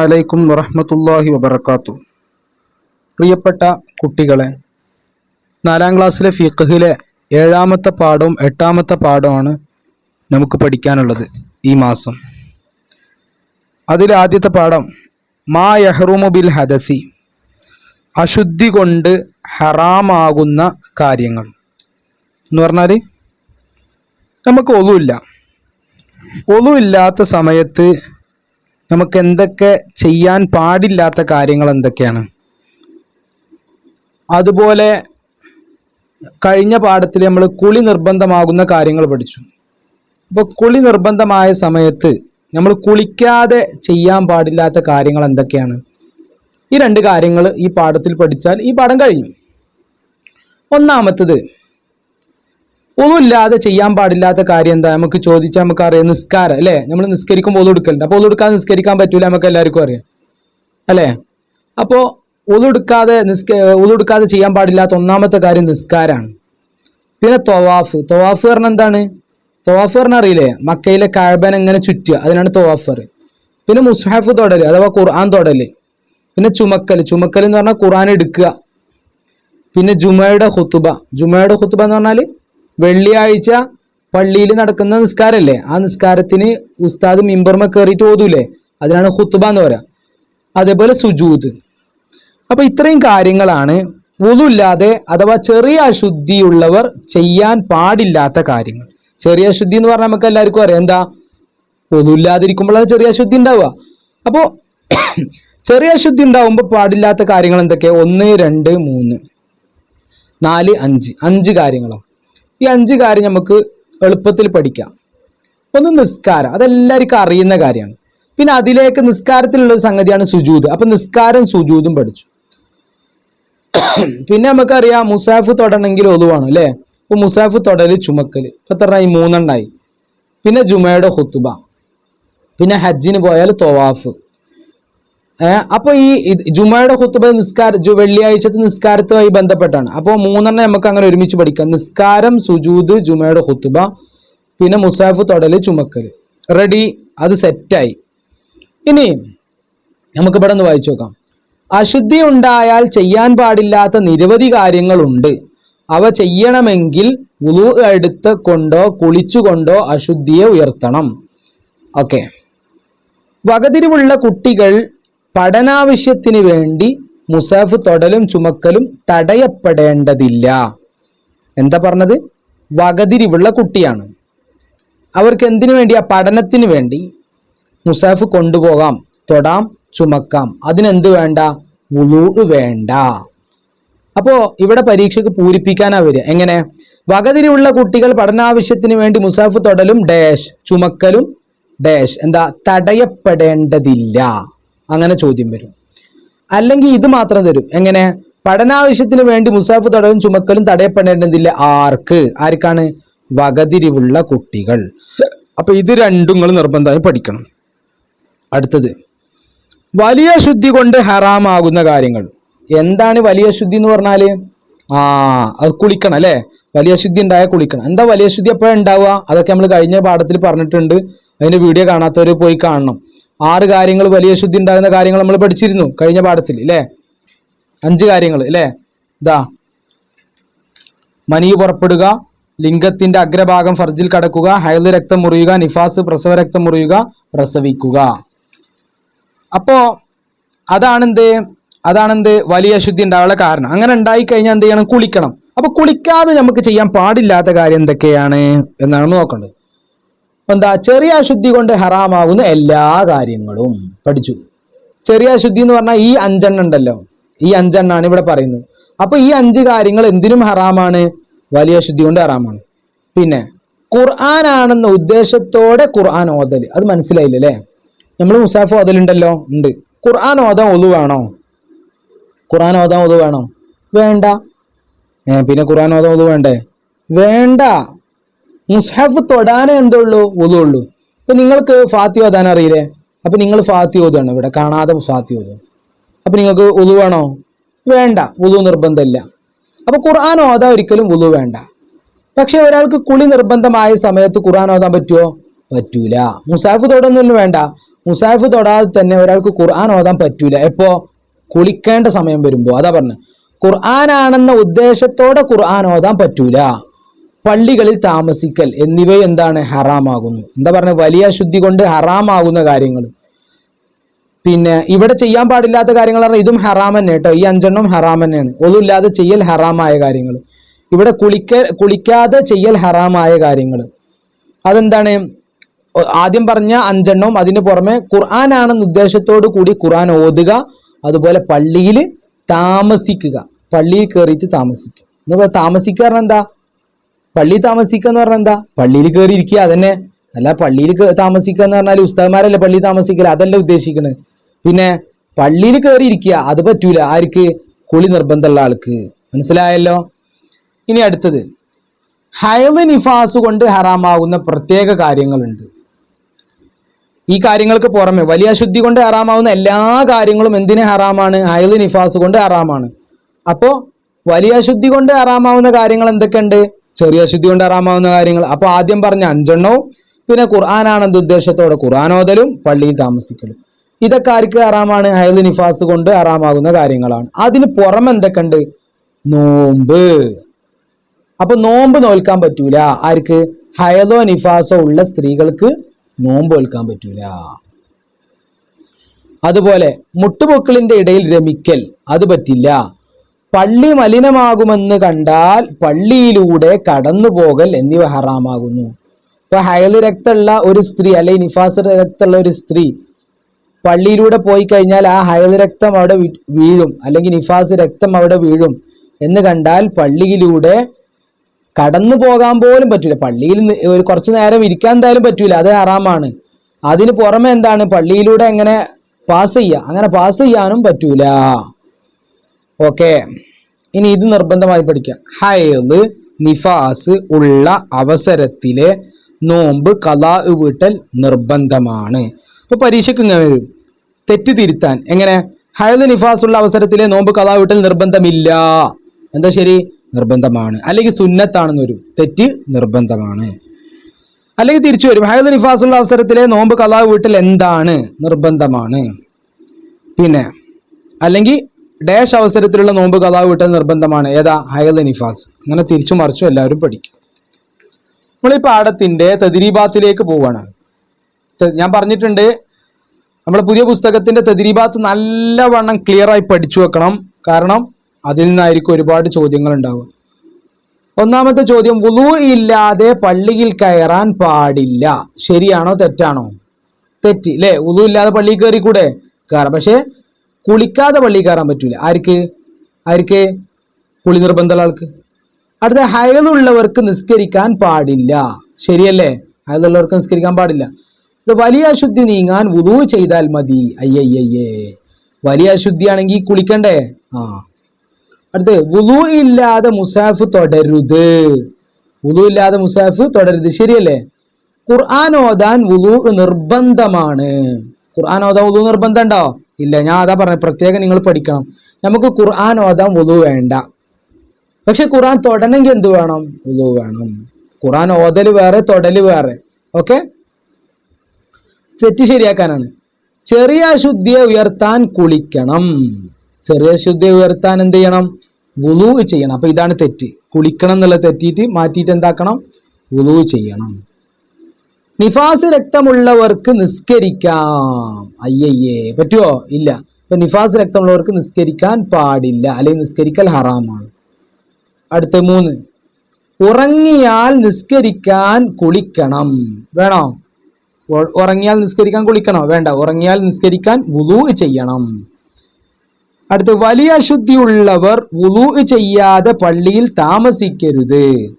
അലൈക്കും വറഹമത്തല്ലാഹി വബർക്കാത്തു പ്രിയപ്പെട്ട കുട്ടികളെ നാലാം ക്ലാസ്സിലെ ഫിഖഹിലെ ഏഴാമത്തെ പാഠവും എട്ടാമത്തെ പാഠവുമാണ് നമുക്ക് പഠിക്കാനുള്ളത് ഈ മാസം. അതിൽ ആദ്യത്തെ പാഠം മാ യഹ്റൂമു ബിൽ ഹദസി അശുദ്ധി കൊണ്ട് ഹറാമാകുന്ന കാര്യങ്ങൾ. എന്ന് പറഞ്ഞാൽ നമുക്ക് ഒന്നുമില്ല ഒന്നുമില്ലാത്ത സമയത്ത് നമുക്ക് എന്തൊക്കെ ചെയ്യാൻ പാടില്ലാത്ത കാര്യങ്ങൾ എന്തൊക്കെയാണ് അതുപോലെ കഴിഞ്ഞ പാഠത്തിൽ നമ്മൾ കുളി നിർബന്ധമാകുന്ന കാര്യങ്ങൾ പഠിച്ചു. അപ്പോൾ കുളി നിർബന്ധമായ സമയത്ത് നമ്മൾ കുളിക്കാതെ ചെയ്യാൻ പാടില്ലാത്ത കാര്യങ്ങൾ എന്തൊക്കെയാണ് ഈ രണ്ട് കാര്യങ്ങൾ ഈ പാഠത്തിൽ പഠിച്ചാൽ ഈ പാഠം കഴിഞ്ഞു. ഒന്നാമത്തത് ഒന്നുമില്ലാതെ ചെയ്യാൻ പാടില്ലാത്ത കാര്യം എന്താ? നമുക്ക് ചോദിച്ചാൽ നമുക്ക് അറിയാം. നിസ്കാരം അല്ലേ? നമ്മൾ നിസ്കരിക്കുമ്പോൾ ഒതു എടുക്കലുണ്ട്. അപ്പോൾ ഒതുടുക്കാതെ നിസ്കരിക്കാൻ പറ്റൂല നമുക്ക് എല്ലാവർക്കും അറിയാം. അല്ലേ? അപ്പോൾ ഒതുടുക്കാതെ നിസ്ക ഒതുടുക്കാതെ ചെയ്യാൻ പാടില്ലാത്ത ഒന്നാമത്തെ കാര്യം നിസ്കാരമാണ് പിന്നെ തൊവാഫ്. തൊവാഫ് പറഞ്ഞാൽ എന്താണ്? തൊവാഫ് പറഞ്ഞാൽ അറിയില്ലേ? മക്കയിലെ കഴബൻ എങ്ങനെ ചുറ്റുക? അതിനാണ് തൊവാഫ് പറയുക. പിന്നെ മുസ്ഹാഫ് തൊടൽ അഥവാ ഖുർആൻ തൊടൽ പിന്നെ ചുമക്കൽ ചുമക്കൽ എന്ന് പറഞ്ഞാൽ ഖുർആൻ എടുക്കുക. പിന്നെ ജുമയുടെ ഹുത്തുബ ജുമയുടെ ഹുത്തുബ എന്ന് പറഞ്ഞാൽ വെള്ളിയാഴ്ച പള്ളിയിൽ നടക്കുന്ന നിസ്കാരമല്ലേ ആ നിസ്കാരത്തിന് ഉസ്താദ് മിമ്പർമ കയറിയിട്ട് ഓതൂലേ? അതിനാണ് ഹുത്തുബ എന്ന് പറയാം. അതേപോലെ സുജൂദ്. അപ്പോൾ ഇത്രയും കാര്യങ്ങളാണ് ഒതുല്ലാതെ അഥവാ ചെറിയ അശുദ്ധിയുള്ളവർ ചെയ്യാൻ പാടില്ലാത്ത കാര്യങ്ങൾ. ചെറിയ അശുദ്ധി എന്ന് പറഞ്ഞാൽ നമുക്ക് എല്ലാവർക്കും അറിയാം. എന്താ? ഒതുല്ലാതിരിക്കുമ്പോഴാണ് ചെറിയ അശുദ്ധി ഉണ്ടാവുക. അപ്പോൾ ചെറിയ അശുദ്ധി ഉണ്ടാവുമ്പോൾ പാടില്ലാത്ത കാര്യങ്ങൾ എന്തൊക്കെയാ? ഒന്ന് രണ്ട് മൂന്ന് നാല് അഞ്ച്. അഞ്ച് കാര്യങ്ങളോ ഈ അഞ്ച് കാര്യം നമുക്ക് എളുപ്പത്തിൽ പഠിക്കാം. ഒന്ന് നിസ്കാരം. അതെല്ലാവർക്കും അറിയുന്ന കാര്യമാണ്. പിന്നെ അതിലേക്ക് നിസ്കാരത്തിലുള്ള ഒരു സംഗതിയാണ് സുജൂത് അപ്പൊ നിസ്കാരം സുജൂതും പഠിച്ചു. പിന്നെ നമുക്കറിയാം മുസാഫ് തൊടണമെങ്കിൽ ഒതുവാണ് അല്ലേ? അപ്പൊ മുസാഫ് തൊടൽ ചുമക്കൽ ഇപ്പൊ ഈ മൂന്നെണ്ണായി. പിന്നെ ജുമയുടെ ഹുത്തുബ പിന്നെ ഹജ്ജിന് പോയാൽ തൊവാഫ്. ഏഹ് അപ്പൊ ഈ ജുമായുടെ ഹുത്തുബ നിസ്കാര വെള്ളിയാഴ്ചത്തെ നിസ്കാരത്തുമായി ബന്ധപ്പെട്ടാണ്. അപ്പോൾ മൂന്നെണ്ണം നമുക്ക് അങ്ങനെ ഒരുമിച്ച് പഠിക്കാം. നിസ്കാരം സുജൂദ് ജുമയുടെ ഹുത്തുബ പിന്നെ മുസാഫ് തൊടൽ ചുമക്കൽ റെഡി അത് സെറ്റായി. ഇനി നമുക്ക് ഇവിടെ ഒന്ന് വായിച്ചു നോക്കാം. അശുദ്ധി ഉണ്ടായാൽ ചെയ്യാൻ പാടില്ലാത്ത നിരവധി കാര്യങ്ങളുണ്ട്. അവ ചെയ്യണമെങ്കിൽ ഉളു എടുത്ത് കൊണ്ടോ കുളിച്ചുകൊണ്ടോ അശുദ്ധിയെ ഉയർത്തണം. ഓക്കെ വകതിരിവുള്ള കുട്ടികൾ പഠനാവശ്യത്തിന് വേണ്ടി മുസാഫ് തൊടലും ചുമക്കലും തടയപ്പെടേണ്ടതില്ല. എന്താ പറഞ്ഞത്? വകതിരിവുള്ള കുട്ടിയാണ്. അവർക്ക് എന്തിനു വേണ്ടിയാ പഠനത്തിന് വേണ്ടി മുസാഫ് കൊണ്ടുപോകാം തൊടാം ചുമക്കാം. അതിനെന്ത് വേണ്ട? വുളൂ വേണ്ട. അപ്പോ ഇവിടെ പരീക്ഷയ്ക്ക് പൂരിപ്പിക്കാനാ വരിക. എങ്ങനെ? വകതിരിവുള്ള കുട്ടികൾ പഠനാവശ്യത്തിന് വേണ്ടി മുസാഫ് തൊടലും ഡാഷ് ചുമക്കലും ഡാഷ്. എന്താ? തടയപ്പെടേണ്ടതില്ല. അങ്ങനെ ചോദ്യം വരും. അല്ലെങ്കിൽ ഇത് മാത്രം തരും. എങ്ങനെ? പഠനാവശ്യത്തിന് വേണ്ടി മുസാഫ് തടവും ചുമക്കലും തടയപ്പെടേണ്ടതില്ല. ആർക്ക്? ആർക്കാണ്? വകതിരിവുള്ള കുട്ടികൾ. അപ്പൊ ഇത് രണ്ടും നിങ്ങൾ നിർബന്ധമായി പഠിക്കണം. അടുത്തത്. വലിയ ശുദ്ധി കൊണ്ട് ഹറാമാകുന്ന കാര്യങ്ങൾ. എന്താണ് വലിയ ശുദ്ധി എന്ന് പറഞ്ഞാൽ? ആ അത് കുളിക്കണം അല്ലേ? വലിയ ശുദ്ധി ഉണ്ടായാൽ കുളിക്കണം. എന്താ വലിയ ശുദ്ധി എപ്പോഴാണ് ഉണ്ടാവുക? അതൊക്കെ നമ്മൾ കഴിഞ്ഞ പാഠത്തിൽ പറഞ്ഞിട്ടുണ്ട്. അതിന്റെ വീഡിയോ കാണാത്തവർ പോയി കാണണം. ആറ് കാര്യങ്ങൾ വലിയ ശുദ്ധി ഉണ്ടാകുന്ന കാര്യങ്ങൾ നമ്മൾ പഠിച്ചിരുന്നു കഴിഞ്ഞ പാഠത്തിൽ അല്ലേ അഞ്ച് കാര്യങ്ങൾ അല്ലേ ഇതാ. മനി പുറപ്പെടുക ലിംഗത്തിന്റെ അഗ്രഭാഗം ഫർജിൽ കടക്കുക ഹൈദ് രക്തം മുറിയുക നിഫാസ് പ്രസവ രക്തം മുറിയുക പ്രസവിക്കുക. അപ്പോ അതാണെന്ത്? അതാണെന്ത്? വലിയ ശുദ്ധി ഉണ്ടാവാനുള്ള കാരണം. അങ്ങനെ ഉണ്ടായി കഴിഞ്ഞാൽ എന്ത് ചെയ്യണം? കുളിക്കണം. അപ്പൊ കുളിക്കാതെ നമുക്ക് ചെയ്യാൻ പാടില്ലാത്ത കാര്യം എന്തൊക്കെയാണ്? എന്നാണ് നോക്കേണ്ടത്. എന്താ? ചെറിയ അശുദ്ധി കൊണ്ട് ഹറാമാവുന്ന എല്ലാ കാര്യങ്ങളും. പഠിച്ചു. ചെറിയ അശുദ്ധി എന്ന് പറഞ്ഞാൽ ഈ അഞ്ചെണ്ണം ഉണ്ടല്ലോ. ഈ അഞ്ചെണ്ണാണ് ഇവിടെ പറയുന്നത്. അപ്പൊ ഈ അഞ്ച് കാര്യങ്ങൾ എന്തിനും ഹറാമാണ്? വലിയ അശുദ്ധി കൊണ്ട് ഹറാമാണ്. പിന്നെ ഖുർആനാണെന്ന ഉദ്ദേശത്തോടെ ഖുർആൻ ഓതൽ അത് മനസ്സിലായില്ല അല്ലേ? നമ്മൾ മുസാഫ് ഓതലുണ്ടല്ലോ? ഉണ്ട്. ഖുർആൻ ഓതാൻ ഒതുവാണോ ഖുർആൻ ഓതാൻ ഒതുവാണോ വേണ്ട. പിന്നെ ഖുർആൻ ഓതാൻ ഒതു വേണ്ടേ? വേണ്ട. മുസ്ഹഫ് തൊടാനേ എന്തുള്ളൂ? ഒതു ഉള്ളൂ ഇപ്പൊ നിങ്ങൾക്ക് ഫാത്തി ഓതാൻ അറിയില്ലേ? അപ്പൊ നിങ്ങൾ ഫാത്തി ഓതുകയാണ് ഇവിടെ കാണാതെ ഫാത്തി ഓതു. അപ്പൊ നിങ്ങൾക്ക് ഉതു വേണോ? വേണ്ട. ഉതു നിർബന്ധമില്ല. അപ്പൊ ഖുർആൻ ഓതാൻ ഒരിക്കലും ഉതു വേണ്ട. പക്ഷെ ഒരാൾക്ക് കുളി നിർബന്ധമായ സമയത്ത് ഖുർആൻ ഓതാൻ പറ്റുമോ പറ്റൂല. മുസാഫ് തൊടൊന്നും വേണ്ട. മുസാഫ് തൊടാതെ തന്നെ ഒരാൾക്ക് ഖുർആൻ ഓതാൻ പറ്റൂല. എപ്പോ? കുളിക്കേണ്ട സമയം വരുമ്പോ. അതാ പറഞ്ഞു. ഖുർആനാണെന്ന ഉദ്ദേശത്തോടെ ഖുർആൻ ഓതാൻ പറ്റൂല. പള്ളികളിൽ താമസിക്കൽ എന്നിവ എന്താണ് ഹറാമാകുന്നു? എന്താ പറഞ്ഞ വലിയ ശുദ്ധി കൊണ്ട് ഹറാമാകുന്ന കാര്യങ്ങൾ. പിന്നെ ഇവിടെ ചെയ്യാൻ പാടില്ലാത്ത കാര്യങ്ങൾ പറഞ്ഞാൽ ഇതും ഹറാം തന്നെ കേട്ടോ. ഈ അഞ്ചെണ്ണം ഹറാം തന്നെയാണ്. ഒന്നുമില്ലാതെ ചെയ്യൽ ഹറാമായ കാര്യങ്ങൾ. ഇവിടെ കുളിക്ക കുളിക്കാതെ ചെയ്യൽ ഹറാമായ കാര്യങ്ങൾ. അതെന്താണ്? ആദ്യം പറഞ്ഞ അഞ്ചെണ്ണവും അതിന് പുറമെ ഖുർആനാണെന്ന ഉദ്ദേശത്തോടു കൂടി ഖുർആൻ ഓതുക അതുപോലെ പള്ളിയിൽ താമസിക്കുക. പള്ളിയിൽ കയറിയിട്ട് താമസിക്കുക. എന്ന് പറഞ്ഞാൽ താമസിക്കുക പറഞ്ഞാൽ എന്താ? പള്ളിയിൽ താമസിക്കുക എന്ന് പറഞ്ഞാൽ എന്താ? പള്ളിയിൽ കയറി ഇരിക്കുക അതന്നെ. അല്ല പള്ളിയിൽ താമസിക്കുക എന്ന് പറഞ്ഞാൽ ഉസ്താദ്മാരല്ലേ പള്ളിയിൽ താമസിക്കല? അതല്ല ഉദ്ദേശിക്കുന്നത് പിന്നെ പള്ളിയിൽ കയറി ഇരിക്കുക അത് പറ്റൂല. ആർക്ക്? കുളി നിർബന്ധമുള്ള ആൾക്ക്. മനസ്സിലായല്ലോ? ഇനി അടുത്തത്. ഹയൽ നിഫാസ് കൊണ്ട് ഹറാമാവുന്ന പ്രത്യേക കാര്യങ്ങളുണ്ട്. ഈ കാര്യങ്ങൾക്ക് പുറമെ വലിയ അശുദ്ധി കൊണ്ട് ഹറാമാവുന്ന എല്ലാ കാര്യങ്ങളും എന്തിന് ഹറാമാണ്? ഹയൽ നിഫാസ് കൊണ്ട് ഹറാമാണ്. അപ്പോൾ വലിയ അശുദ്ധി കൊണ്ട് ഹറാമാവുന്ന കാര്യങ്ങൾ എന്തൊക്കെയുണ്ട്? ചെറിയ ശുദ്ധി കൊണ്ട് കാര്യങ്ങൾ. അപ്പോൾ ആദ്യം പറഞ്ഞ അഞ്ചെണ്ണവും പിന്നെ ഖുർആാനാണെന്ന ഉദ്ദേശത്തോടെ? ഖുർആാനോദലും പള്ളിയിൽ താമസിക്കലും. ഇതൊക്കെ ആർക്ക് ഹറാമാണ്? ഹയൽ നിഫാസ് കൊണ്ട് ഹറാമാകുന്ന കാര്യങ്ങളാണ്. അതിന് പുറം എന്തൊക്കെയുണ്ട്? നോമ്പ്. അപ്പൊ നോമ്പ് നോൽക്കാൻ പറ്റൂല. ആർക്ക്? ഹയലോ നിഫാസോ ഉള്ള സ്ത്രീകൾക്ക് നോമ്പ് നോൽക്കാൻ പറ്റൂല. അതുപോലെ മുട്ടുപൊക്കിളിന്റെ ഇടയിൽ രമിക്കൽ അത് പറ്റില്ല. പള്ളി മലിനമാകുമെന്ന് കണ്ടാൽ പള്ളിയിലൂടെ കടന്നു പോകൽ എന്നിവ ഹറാമാകുന്നു. ഇപ്പൊ ഹയൽ രക്തമുള്ള ഒരു സ്ത്രീ അല്ലെങ്കിൽ നിഫാസ് രക്തമുള്ള ഒരു സ്ത്രീ പള്ളിയിലൂടെ പോയി കഴിഞ്ഞാൽ ആ ഹയൽ രക്തം അവിടെ വീഴും അല്ലെങ്കിൽ നിഫാസ് രക്തം അവിടെ വീഴും എന്ന് കണ്ടാൽ പള്ളിയിലൂടെ കടന്നു പോകാൻ പോലും പറ്റില്ല പള്ളിയിൽ ഒരു കുറച്ച് നേരം ഇരിക്കാൻ എന്തായാലും പറ്റൂല അത് ഹറാമാണ്. അതിന് പുറമെ എന്താണ്? പള്ളിയിലൂടെ എങ്ങനെ പാസ് ചെയ്യുക അങ്ങനെ പാസ് ചെയ്യാനും പറ്റൂല. ഓക്കെ ഇനി ഇത് നിർബന്ധമായി പഠിക്കാം. ഹയത് നിഫാസ് ഉള്ള അവസരത്തിലെ നോമ്പ് കലാ വീട്ടൽ നിർബന്ധമാണ്. ഇപ്പൊ പരീക്ഷയ്ക്ക് ഇങ്ങനെ വരും. തെറ്റ് തിരുത്താൻ. എങ്ങനെ? ഹയത് നിഫാസ് ഉള്ള അവസരത്തിലെ നോമ്പ് കലാ വീട്ടൽ നിർബന്ധമില്ല. എന്താ ശരി? നിർബന്ധമാണ്. അല്ലെങ്കിൽ സുന്നത്താണെന്ന് വരും. തെറ്റ് നിർബന്ധമാണ്. അല്ലെങ്കിൽ തിരിച്ചു വരും. ഹയത് നിഫാസ് ഉള്ള അവസരത്തിലെ നോമ്പ് കലാ വീട്ടൽ എന്താണ്? നിർബന്ധമാണ്. പിന്നെ അല്ലെങ്കിൽ ഡാഷ് അവസരത്തിലുള്ള നോമ്പ് കഥാ വീട്ടൽ നിർബന്ധമാണ്. ഏതാ? ഹയൽ നിഫാസ്. അങ്ങനെ തിരിച്ചു മറിച്ചു എല്ലാവരും പഠിക്കും. നമ്മൾ ഈ പാഠത്തിന്റെ തദിരീബാത്തിലേക്ക് പോവാണ്. ഞാൻ പറഞ്ഞിട്ടുണ്ട് നമ്മുടെ പുതിയ പുസ്തകത്തിന്റെ തദിരീബാത്ത് നല്ലവണ്ണം ക്ലിയർ ആയി പഠിച്ചു വെക്കണം. കാരണം അതിൽ നിന്നായിരിക്കും ഒരുപാട് ചോദ്യങ്ങൾ ഉണ്ടാവുക ഒന്നാമത്തെ ചോദ്യം വുളു ഇല്ലാതെ പള്ളിയിൽ കയറാൻ പാടില്ല. ശരിയാണോ തെറ്റാണോ? തെറ്റി അല്ലേ വുളു ഇല്ലാതെ പള്ളിയിൽ കയറി കൂടെ കയറാം. പക്ഷെ കുളിക്കാതെ പള്ളിയിൽ കയറാൻ പറ്റൂല. ആർക്ക്? ആർക്ക്? കുളി നിർബന്ധമുള്ള ആൾക്ക്. അടുത്ത ഹയലുള്ളവർക്ക് നിസ്കരിക്കാൻ പാടില്ല. ശരിയല്ലേ? ഹയലുള്ളവർക്ക് നിസ്കരിക്കാൻ പാടില്ല. വലിയ അശുദ്ധി നീങ്ങാൻ ഉതു ചെയ്താൽ മതി. അയ്യയ്യേ വലിയ അശുദ്ധിയാണെങ്കിൽ കുളിക്കണ്ടേ? ആ. അടുത്ത് വുളു ഇല്ലാതെ മുസാഫ് തുടരുത്. വുളു ഇല്ലാതെ മുസാഫ് തുടരുത്. ശരിയല്ലേ? ഖുർആൻ ഓതാൻ വുളു നിർബന്ധമാണ്. ഖുർആൻ വുളു നിർബന്ധം ഉണ്ടോ ഇല്ല ഞാൻ അതാ പറഞ്ഞത് പ്രത്യേകം നിങ്ങൾ പഠിക്കണം. നമുക്ക് ഖുർആൻ ഓതാൻ വുളു വേണ്ട. പക്ഷെ ഖുർആൻ തൊടണമെങ്കിൽ എന്ത് വേണം? വുളു വേണം. ഖുർആൻ ഓതൽ വേറെ തൊടൽ വേറെ. ഓക്കെ? തെറ്റ് ശരിയാക്കാനാണ്. ചെറിയ അശുദ്ധിയെ ഉയർത്താൻ കുളിക്കണം. ചെറിയ അശുദ്ധിയെ ഉയർത്താൻ എന്ത് ചെയ്യണം? വുളു ചെയ്യണം. അപ്പൊ ഇതാണ് തെറ്റ്. കുളിക്കണം എന്നുള്ള തെറ്റിയിട്ട് മാറ്റിയിട്ട് എന്താക്കണം? വുളു ചെയ്യണം. നിഫാസ് രക്തമുള്ളവർക്ക് നിസ്കരിക്കാം. അയ്യയ്യേ പറ്റുമോ ഇല്ല. ഇപ്പൊ നിഫാസ് രക്തമുള്ളവർക്ക് നിസ്കരിക്കാൻ പാടില്ല. അല്ലെങ്കിൽ നിസ്കരിക്കൽ ഹറാമാണ്. അടുത്ത മൂന്ന്. ഉറങ്ങിയാൽ നിസ്കരിക്കാൻ കുളിക്കണം. വേണോ? ഉറങ്ങിയാൽ നിസ്കരിക്കാൻ കുളിക്കണോ? വേണ്ട. ഉറങ്ങിയാൽ നിസ്കരിക്കാൻ വുളു ചെയ്യണം. അടുത്ത് വലിയ അശുദ്ധിയുള്ളവർ വുളു ചെയ്യാതെ പള്ളിയിൽ താമസിക്കരുത്.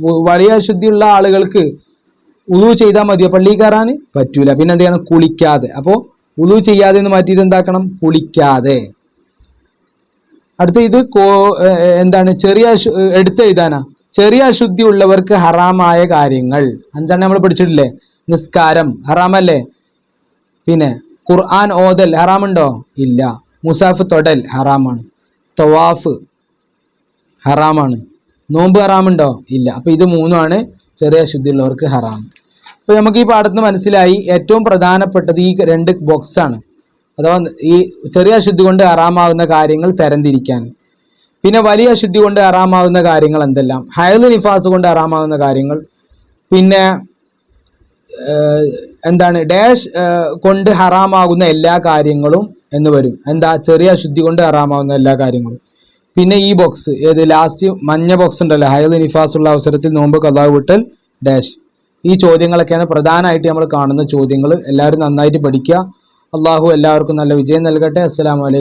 വലിയ അശുദ്ധിയുള്ള ആളുകൾക്ക് ഉളു ചെയ്താൽ മതിയോ പള്ളിയിൽ കയറാൻ പറ്റൂല. പിന്നെ എന്ത് ചെയ്യണം? കുളിക്കാതെ. അപ്പോൾ ഉളു ചെയ്യാതെ എന്ന് മാറ്റിയിട്ട് എന്താക്കണം? കുളിക്കാതെ. അടുത്ത ഇത് കോ എന്താണ്? ചെറിയ എടുത്ത് എഴുതാനാ. ചെറിയ അശുദ്ധി ഉള്ളവർക്ക് ഹറാമായ കാര്യങ്ങൾ. അഞ്ചാണ് നമ്മൾ പഠിച്ചിട്ടില്ലേ? നിസ്കാരം. ഹറാമല്ലേ? പിന്നെ ഖുർആൻ ഓതൽ ഹറാമുണ്ടോ? ഇല്ല. മുസാഫ് തൊടൽ ഹറാമാണ്. തവാഫ് ഹറാമാണ്. നോമ്പ് ഹറാമുണ്ടോ? ഇല്ല. അപ്പൊ ഇത് മൂന്നുമാണ് ചെറിയ അശുദ്ധി ഉള്ളവർക്ക് ഹറാം. അപ്പോൾ നമുക്ക് ഈ പാഠത്തിന് മനസ്സിലായി ഏറ്റവും പ്രധാനപ്പെട്ടത് ഈ രണ്ട് ബോക്സാണ് അഥവാ ഈ ചെറിയ അശുദ്ധി കൊണ്ട് അറാമാകുന്ന കാര്യങ്ങൾ തരംതിരിക്കാൻ. പിന്നെ വലിയ അശുദ്ധി കൊണ്ട് അറാമാകുന്ന കാര്യങ്ങൾ എന്തെല്ലാം? ഹയൽ നിഫാസ് കൊണ്ട് അറാമാകുന്ന കാര്യങ്ങൾ. പിന്നെ എന്താണ്? ഡാഷ് കൊണ്ട് ഹറാമാകുന്ന എല്ലാ കാര്യങ്ങളും എന്ന് വരും. എന്താ? ചെറിയ അശുദ്ധി കൊണ്ട് ഹറാമാകുന്ന എല്ലാ കാര്യങ്ങളും. പിന്നെ ഈ ബോക്സ് ഏത്? ലാസ്റ്റ് മഞ്ഞ ബോക്സ് ഉണ്ടല്ലോ. ഹയൽ നിഫാസ് ഉള്ള അവസരത്തിൽ നോമ്പ് കഥാവ് വിട്ടൽ ഡാഷ്. ഈ ചോദ്യങ്ങളൊക്കെയാണ് പ്രധാനമായിട്ട് നമ്മൾ കാണുന്ന ചോദ്യങ്ങൾ. എല്ലാവരും നന്നായിട്ട് പഠിക്കുക. അള്ളാഹു എല്ലാവർക്കും നല്ല വിജയം നൽകട്ടെ. അസ്സാം അലൈക്കും